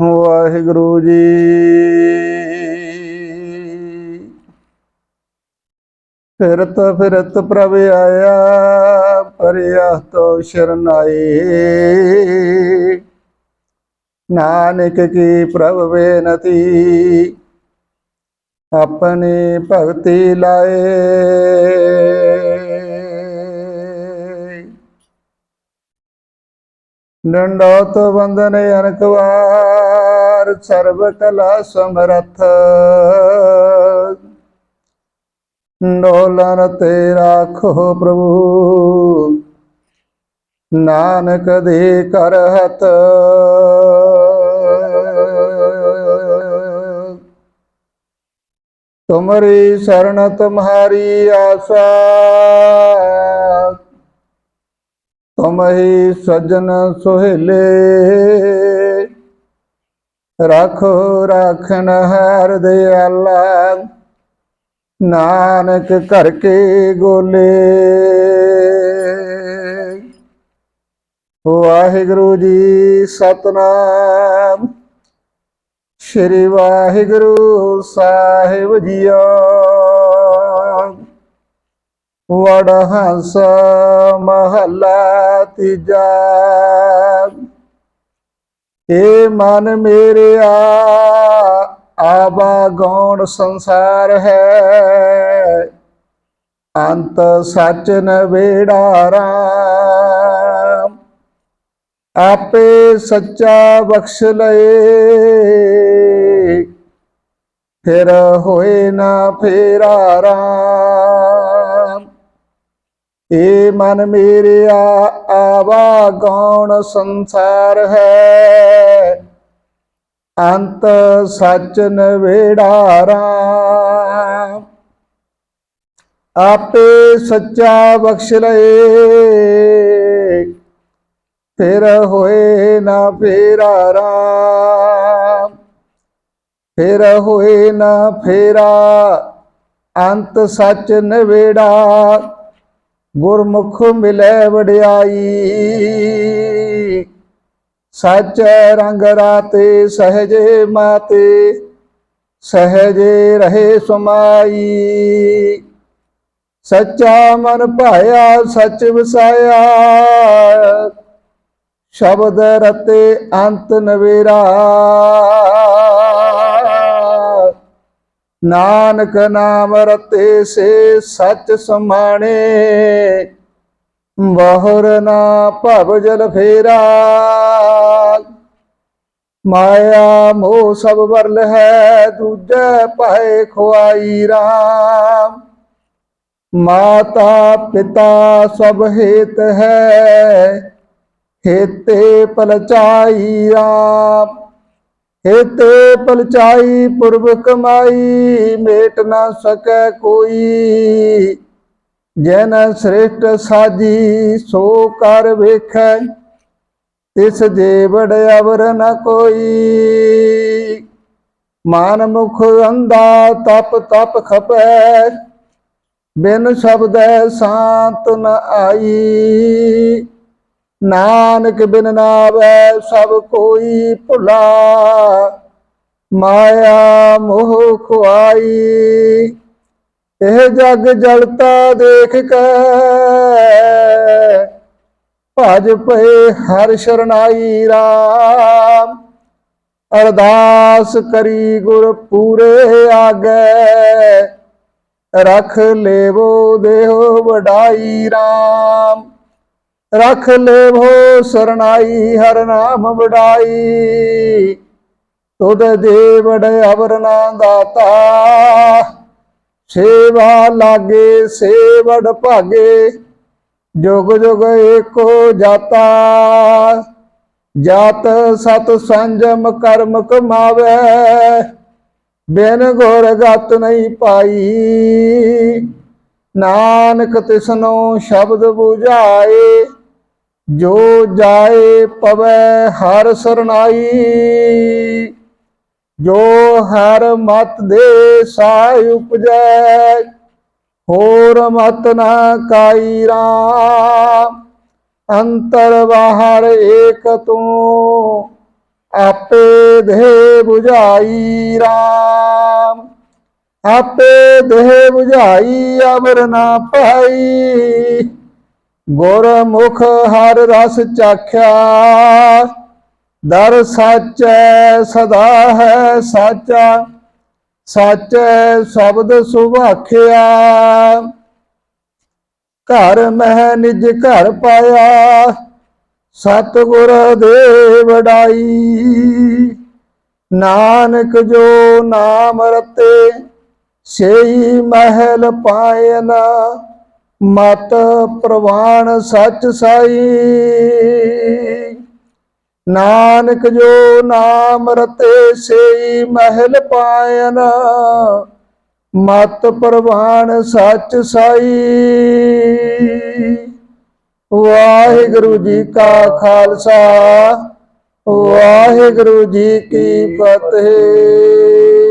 ਵਾਹਿਗੁਰੂ ਜੀ। ਫਿਰਤ ਫਿਰਤ ਪ੍ਰਭ ਆਇਆ ਪਰਿਆ ਤੋ ਸ਼ਰਨਾਏ ਨਾਨਕ ਕੀ ਪ੍ਰਭ ਬੇਨਤੀ, ਆਪਣੀ ਭਗਤੀ ਲਾਏ। ਡੰਡੋਤ ਬੰਦਨ ਅਨਕਵਾਰ ਸਰਬ ਕਲਾ ਸਮਰਥ। ਡੋਲਨ ਤੇ ਰਾਖੋ ਪ੍ਰਭੂ। ਨਾਨਕ ਦੇ ਕਰ ਤੁਮਰੀ ਸ਼ਰਨ, ਤੁਮਹਾਰੀ ਆਸਾ। ਤੁਮ ਸਜਨ ਸੁਹੇਲੇ। ਰੱਖੋ ਰਾਖਣ ਹਰ ਦਿਆਲਾ ਨਾਨਕ ਘਰ ਕੇ ਗੋਲੇ। ਵਾਹਿਗੁਰੂ ਜੀ ਸਤਨਾਮ। ਸ਼੍ਰੀ ਵਾਹਿਗੁਰੂ ਸਾਹਿਬ ਜੀਓ। ਵੜ ਹੰਸ ਮਹੱਲਾ ਤੀਜਾ। ਏ ਮਨ ਮੇਰਿਆ, ਆਵਾ ਗੌਣ ਸੰਸਾਰ ਹੈ। ਅੰਤ ਸੱਚ ਨਵੇੜਾ ਰਾਮ। ਆਪੇ ਸੱਚਾ ਬਖਸ਼ ਲਏ। ਫਿਰ ਹੋਏ ਨਾ ਫੇਰਾ ਰਾਮ। ਏ ਮਨ ਮੇਰਿਆ, ਆਵਾ ਗੌਣ ਸੰਸਾਰ ਹੈ। ਅੰਤ ਸੱਚ ਨਵੇੜਾ ਰਾਮ। ਆਪੇ ਸੱਚਾ ਬਖਸ਼ ਲਏ। ਫਿਰ ਹੋਏ ਨਾ ਫੇਰਾ ਰਾਮ। ਫਿਰ ਹੋਏ ਨਾ ਫੇਰਾ, ਅੰਤ ਸੱਚ ਨਵੇੜਾ। ਗੁਰਮੁਖ ਮਿਲੇ ਵਡਿਆਈ। ਸੱਚ ਰੰਗ ਰਾਤੇ ਸਹਜੇ ਮਾਤੇ, ਸਹਜੇ ਰਹੇ ਸਮਾਈ। ਸੱਚਾ ਮਨ ਭਾਇਆ, ਸੱਚ ਵਸਾਇਆ। ਸ਼ਬਦ ਰਤੇ ਅੰਤ ਨਵੇਰਾ। ਨਾਨਕ ਨਾਮ ਰਤੇ ਸੇ ਸੱਚ ਸਮਾਣੇ ਬਹੁਰ ਨਾ ਭਵ ਜਲ ਫੇਰਾ। ਮਾਇਆ ਮੋਹ ਸਭ ਵਰਲ ਹੈ, ਦੂਜੇ ਪਾਏ ਖੁਆਈ ਰਾਮ। ਮਾਤਾ ਪਿਤਾ ਸਭ ਹੇਤ ਹੈ, ਹੇਤੇ ਪਲਚਾਈ ਰਾਮ। ਹੇਤੇ ਪਲਚਾਈ, ਪੁਰਬ ਕਮਾਈ, ਮੇਟ ਨਾ ਸਕੈ ਕੋਈ। ਜਨ ਸ੍ਰੇਸ਼ਟ ਸਾਜੀ, ਸੋ ਕਰ ਵੇਖੈ, ਤਿਸ ਜੇ ਅਵਰ ਨ ਕੋਈ। ਮਾਨ ਮੁਖ ਅੰਦਾ ਤਪ ਤਪ ਖਪੈ, ਬਿਨ ਸ਼ਬਦੈ ਸ਼ਾਂਤ ਨ ਆਈ। ਨਾਨਕ ਬਿਨ ਨਾਵੈ ਸਭ ਕੋਈ ਭੁਲਾ। ਮਾਇਆ ਮੋਹ ਖੁਆਈ, ਇਹ ਜਗ ਜਲਤਾ ਦੇਖ ਕੇ। ਭਜ ਪਏ ਹਰ ਸ਼ਰਨਾਈ ਰਾਮ। ਅਰਦਾਸ ਕਰੀ ਗੁਰ ਪੂਰੇ ਆਗੇ। ਰਖ ਲੇਵੋ ਦੇਹੋ ਵਡਾਈ ਰਾਮ। ਰਖ ਲੇਵੋ ਸਰਨਾਈ, ਹਰ ਨਾਮ ਵਡਾਈ। ਤੁਧ ਦੇ ਵਡ ਅਵਰਨਾ ਦਾਤਾ। ਸੇਵਾ ਲਾਗੇ, ਸੇਵੜ ਭਾਗੇ, ਜੁਗ ਜੁਗ ਏਕੋ ਜਾਤਾ। ਜਾਤ ਸਤ ਸੰਜਮ ਕਰਮ ਕਮਾਵੇ, ਬਿਨ ਗੁਰ ਗਤ ਨਹੀਂ ਪਾਈ। ਨਾਨਕ ਤਿਸਨੋ ਸ਼ਬਦ 부ਝਾਏ ਜੋ ਜਾਏ ਪਵੈ ਹਰ ਸਰਨਾਈ ਜੋ ਹਰ ਮਤ ਦੇ ਸਾਇ ਉਪਜੈ, ਹੋਰ ਮਤ ਨਾ ਕਾਈ ਰਾਮ। ਅੰਤਰ ਬਾਹਰ ਏਕ ਤੂੰ, ਆਪੇ ਦੇ 부ਝਾਈ RAM ਆਪੇ ਦੇ 부ਝਾਈ ਅਮਰ ਨਾ ਪਾਈ ਗੁਰਮੁਖ ਹਰ ਰਸ ਚਾਖਿਆ, ਦਰ ਸੱਚੈ ਸਦਾ ਹੈ ਸਾਚਾ, ਸਾਚੈ ਸ਼ਬਦ ਸੁਭਾਖਿਆ ਘਰ ਮਹਿ ਨਿਜ ਘਰ ਪਾਇਆ, ਸਤਿਗੁਰ ਦੇ ਵਡਾਈ ਨਾਨਕ ਜੋ ਨਾਮ ਰਤੇ, ਸਈ ਮਹਿਲ ਪਾਇਨ ਮਤ ਪ੍ਰਵਾਨ ਸੱਚ ਸਾਈ। ਨਾਨਕ ਜੋ ਨਾਮ ਰਤੇ ਸਈ ਮਹਿਲ ਪਾਇਨ, ਮਤ ਪ੍ਰਵਾਨ ਸੱਚ ਸਾਈ। ਵਾਹਿਗੁਰੂ ਜੀ ਕਾ ਖਾਲਸਾ, ਵਾਹਿਗੁਰੂ ਜੀ ਕੀ ਫਤਿਹ।